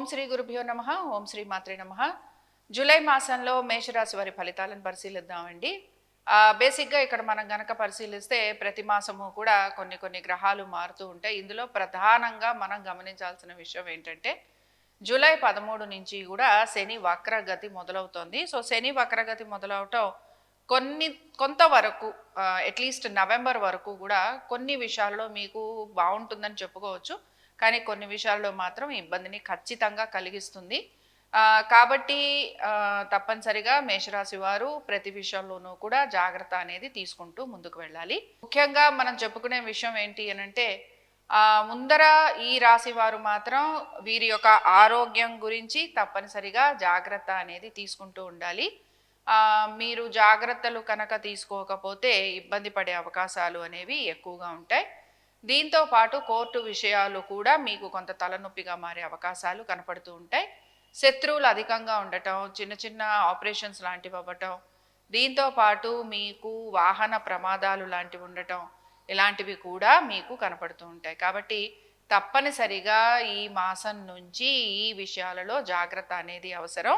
ఓం శ్రీ గురుభ్యో నమ ఓం శ్రీ మాత్రే నమ. జూలై మాసంలో మేషరాశి వారి ఫలితాలను పరిశీలిద్దామండి. బేసిక్గా ఇక్కడ మనం గనక పరిశీలిస్తే ప్రతి మాసము కూడా కొన్ని కొన్ని గ్రహాలు మారుతూ ఉంటాయి. ఇందులో ప్రధానంగా మనం గమనించాల్సిన విషయం ఏంటంటే జూలై పదమూడు నుంచి కూడా శని వక్రగతి మొదలవుతోంది. సో శని వక్రగతి మొదలవటం కొన్ని కొంతవరకు అట్లీస్ట్ నవంబర్ వరకు కూడా కొన్ని విషయాల్లో మీకు బాగుంటుందని చెప్పుకోవచ్చు. కానీ కొన్ని విషయాల్లో మాత్రం ఇబ్బందిని ఖచ్చితంగా కలిగిస్తుంది. కాబట్టి తప్పనిసరిగా మేషరాశి వారు ప్రతి విషయంలోనూ కూడా జాగ్రత్త అనేది తీసుకుంటూ ముందుకు వెళ్ళాలి. ముఖ్యంగా మనం చెప్పుకునే విషయం ఏంటి అని అంటే ముందర ఈ రాశి వారు మాత్రం వీరి యొక్క ఆరోగ్యం గురించి తప్పనిసరిగా జాగ్రత్త అనేది తీసుకుంటూ ఉండాలి. మీరు జాగ్రత్తలు కనుక తీసుకోకపోతే ఇబ్బంది పడే అవకాశాలు అనేవి ఎక్కువగా ఉంటాయి. దీంతో పాటు కోర్టు విషయాలు కూడా మీకు కొంత తలనొప్పిగా మారే అవకాశాలు కనపడుతూ ఉంటాయి. శత్రువులు అధికంగా ఉండటం చిన్న చిన్న ఆపరేషన్స్ లాంటివి అవ్వటం దీంతో పాటు మీకు వాహన ప్రమాదాలు లాంటివి ఉండటం ఇలాంటివి కూడా మీకు కనపడుతూ ఉంటాయి. కాబట్టి తప్పనిసరిగా ఈ మాసం నుంచి ఈ విషయాలలో జాగ్రత్త అనేది అవసరం.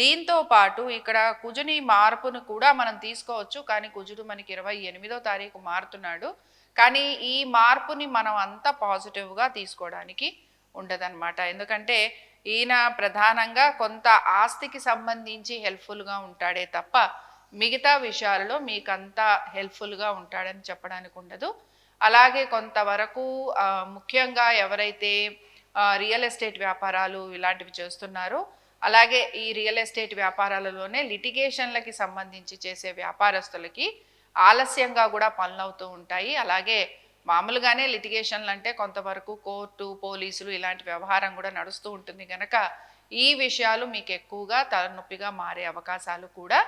దీంతో పాటు ఇక్కడ కుజుని మార్పును కూడా మనం తీసుకోవచ్చు. కానీ కుజుడు మనకి ఇరవై ఎనిమిదో తారీఖు మారుతున్నాడు. కానీ ఈ మార్పుని మనం అంత పాజిటివ్గా తీసుకోవడానికి ఉండదన్నమాట. ఎందుకంటే ఈయన ప్రధానంగా కొంత ఆస్తికి సంబంధించి హెల్ప్ఫుల్గా ఉంటాడే తప్ప మిగతా విషయాలలో మీకంత హెల్ప్ఫుల్గా ఉంటాడని చెప్పడానికి ఉండదు. అలాగే కొంతవరకు ముఖ్యంగా ఎవరైతే రియల్ ఎస్టేట్ వ్యాపారాలు ఇలాంటివి చేస్తున్నారో అలాగే ఈ రియల్ ఎస్టేట్ వ్యాపారాలలోనే లిటిగేషన్లకి సంబంధించి చేసే వ్యాపారస్తులకి ఆలస్యంగా కూడా పనులు అవుతూ ఉంటాయి. అలాగే మామూలుగానే లిటిగేషన్లు అంటే కొంతవరకు కోర్టు పోలీసులు ఇలాంటి వ్యవహారం కూడా నడుస్తూ ఉంటుంది కనుక ఈ విషయాలు మీకు ఎక్కువగా తలనొప్పిగా మారే అవకాశాలు కూడా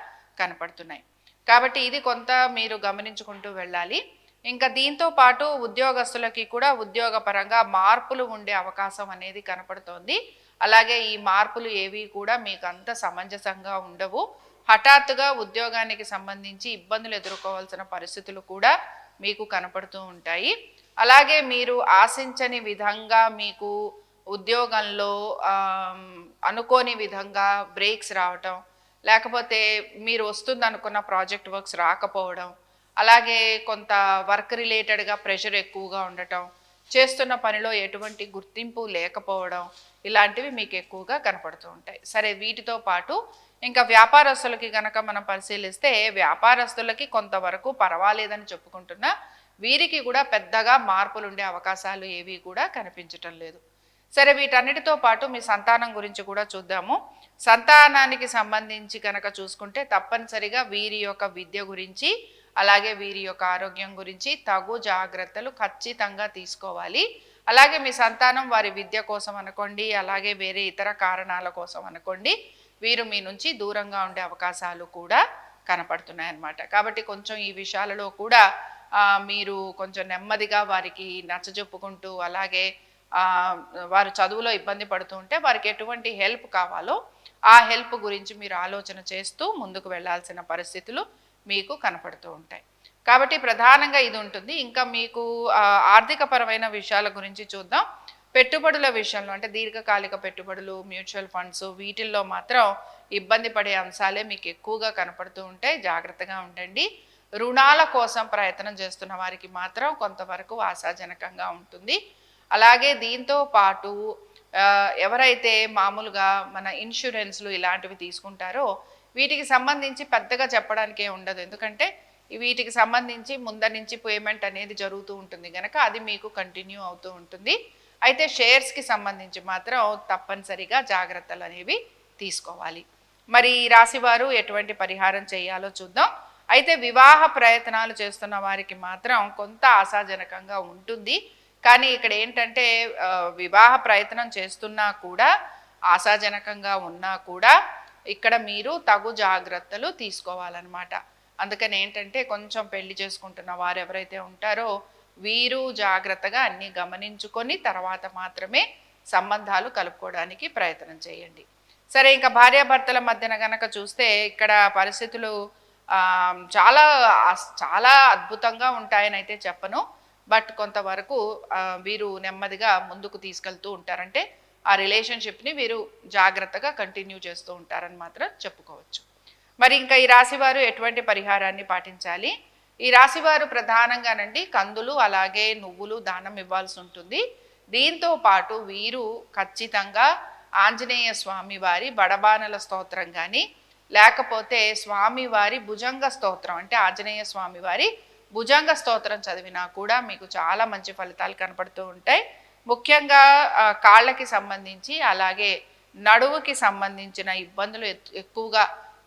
కనపడుతున్నాయి. కాబట్టి ఇది కొంత మీరు గమనించుకుంటూ వెళ్ళాలి. ఇంకా దీంతో పాటు ఉద్యోగస్తులకి కూడా ఉద్యోగపరంగా మార్పులు ఉండే అవకాశం అనేది కనపడుతోంది. అలాగే ఈ మార్పులు ఏవి కూడా మీకు అంత సమంజసంగా ఉండవు. హఠాత్తుగా ఉద్యోగానికి సంబంధించి ఇబ్బందులు ఎదుర్కోవాల్సిన పరిస్థితులు కూడా మీకు కనపడుతూ ఉంటాయి. అలాగే మీరు ఆశించని విధంగా మీకు ఉద్యోగంలో అనుకోని విధంగా బ్రేక్స్ రావటం లేకపోతే మీరు వస్తుంది అనుకున్న ప్రాజెక్ట్ వర్క్స్ రాకపోవడం అలాగే కొంత వర్క్ రిలేటెడ్గా ప్రెషర్ ఎక్కువగా ఉండటం చేస్తున్న పనిలో ఎటువంటి గుర్తింపు లేకపోవడం ఇలాంటివి మీకు ఎక్కువగా కనపడుతూ ఉంటాయి. సరే వీటితో పాటు ఇంకా వ్యాపారస్తులకి గనక మనం పరిశీలిస్తే వ్యాపారస్తులకి కొంతవరకు పర్వాలేదని చెప్పుకుంటున్నా వీరికి కూడా పెద్దగా మార్పులు ఉండే అవకాశాలు ఏవి కూడా కనిపించటం లేదు. సరే వీటన్నిటితో పాటు మీ సంతానం గురించి కూడా చూద్దాము. సంతానానికి సంబంధించి కనుక చూసుకుంటే తప్పనిసరిగా వీరి యొక్క విద్య గురించి అలాగే వీరి యొక్క ఆరోగ్యం గురించి తగు జాగ్రత్తలు ఖచ్చితంగా తీసుకోవాలి. అలాగే మీ సంతానం వారి విద్య కోసం అనుకోండి అలాగే వేరే ఇతర కారణాల కోసం అనుకోండి వీరు మీ నుంచి దూరంగా ఉండే అవకాశాలు కూడా కనపడుతున్నాయి అన్నమాట కాబట్టి కొంచెం ఈ విషయాలలో కూడా మీరు కొంచెం నెమ్మదిగా వారికి నచ్చజెప్పుకుంటూ అలాగే వారు చదువులో ఇబ్బంది పడుతూ ఉంటే వారికి ఎటువంటి హెల్ప్ కావాలో ఆ హెల్ప్ గురించి మీరు ఆలోచన చేస్తూ ముందుకు వెళ్ళాల్సిన పరిస్థితులు మీకు కనపడుతూ ఉంటాయి. కాబట్టి ప్రధానంగా ఇది ఉంటుంది. ఇంకా మీకు ఆర్థిక ఆర్థికపరమైన విషయాల గురించి చూద్దాం. పెట్టుబడుల విషయంలో అంటే దీర్ఘకాలిక పెట్టుబడులు మ్యూచువల్ ఫండ్స్ వీటిల్లో మాత్రం ఇబ్బంది పడే అంశాలే మీకు ఎక్కువగా కనపడుతూ ఉంటాయి. జాగ్రత్తగా ఉండండి. రుణాల కోసం ప్రయత్నం చేస్తున్న వారికి మాత్రం కొంతవరకు ఆశాజనకంగా ఉంటుంది. అలాగే దీంతో పాటు ఎవరైతే మామూలుగా మన ఇన్సూరెన్స్లు ఇలాంటివి తీసుకుంటారో వీటికి సంబంధించి పెద్దగా చెప్పడానికి ఉండదు. ఎందుకంటే వీటికి సంబంధించి ముందర నుంచి పేమెంట్ అనేది జరుగుతూ ఉంటుంది కనుక అది మీకు కంటిన్యూ అవుతూ ఉంటుంది. అయితే షేర్స్కి సంబంధించి మాత్రం తప్పనిసరిగా జాగ్రత్తలు అనేవి తీసుకోవాలి. మరి ఈ ఎటువంటి పరిహారం చేయాలో చూద్దాం. అయితే వివాహ ప్రయత్నాలు చేస్తున్న వారికి మాత్రం కొంత ఆశాజనకంగా ఉంటుంది. కానీ ఇక్కడ ఏంటంటే వివాహ ప్రయత్నం చేస్తున్నా కూడా ఆశాజనకంగా ఉన్నా కూడా ఇక్కడ మీరు తగు జాగ్రత్తలు తీసుకోవాలన్నమాట. అందుకని ఏంటంటే కొంచెం పెళ్ళి చేసుకుంటున్న వారు ఎవరైతే ఉంటారో వీరు జాగ్రత్తగా అన్ని గమనించుకొని తర్వాత మాత్రమే సంబంధాలు కలుపుకోవడానికి ప్రయత్నం చేయండి. సరే ఇంకా భార్యాభర్తల మధ్యన గనక చూస్తే ఇక్కడ పరిస్థితులు చాలా అస్- చాలా అద్భుతంగా ఉంటాయని అయితే చెప్పను. బట్ కొంతవరకు వీరు నెమ్మదిగా ముందుకు తీసుకెళ్తూ ఉంటారంటే ఆ రిలేషన్షిప్ని వీరు జాగ్రత్తగా కంటిన్యూ చేస్తూ ఉంటారని మాత్రం చెప్పుకోవచ్చు. మరి ఇంకా ఈ రాశివారు ఎటువంటి పరిహారాన్ని పాటించాలి? ఈ రాశివారు ప్రధానంగానండి కందులు అలాగే నువ్వులు దానం ఇవ్వాల్సి ఉంటుంది. దీంతో పాటు వీరు ఖచ్చితంగా ఆంజనేయ స్వామి వారి బడబానల స్తోత్రం కానీ లేకపోతే స్వామివారి భుజంగ స్తోత్రం అంటే ఆంజనేయ స్వామివారి భుజంగ స్తోత్రం చదివినా కూడా మీకు చాలా మంచి ఫలితాలు కనపడుతూ ఉంటాయి. ముఖ్యంగా కాళ్ళకి సంబంధించి అలాగే నడువుకి సంబంధించిన ఇబ్బందులు ఎక్కువగా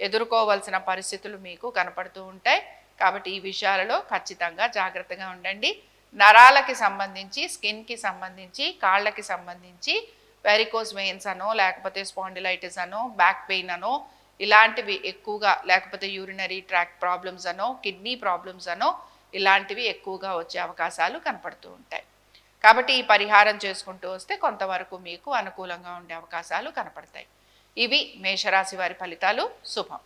ఎదుర్కోవాల్సిన పరిస్థితులు మీకు కనపడుతూ ఉంటాయి. కాబట్టి ఈ విషయాలలో ఖచ్చితంగా జాగ్రత్తగా ఉండండి. నరాలకి సంబంధించి స్కిన్కి సంబంధించి కాళ్ళకి సంబంధించి వెరికోస్ వెయిన్స్ అనో లేకపోతే స్పాండిలైటిస్ అనో బ్యాక్ పెయిన్ అనో ఇలాంటివి ఎక్కువగా లేకపోతే యూరినరీ ట్రాక్ ప్రాబ్లమ్స్ అనో కిడ్నీ ప్రాబ్లమ్స్ అనో ఇలాంటివి ఎక్కువగా వచ్చే అవకాశాలు కనపడుతూ ఉంటాయి. కాబట్టి ఈ పరిహారం చేసుకుంటూ వస్తే కొంతవరకు మీకు అనుకూలంగా ఉండే అవకాశాలు కనపడతాయి. ఇవి మేషరాశి వారి ఫలితాలు. శుభం.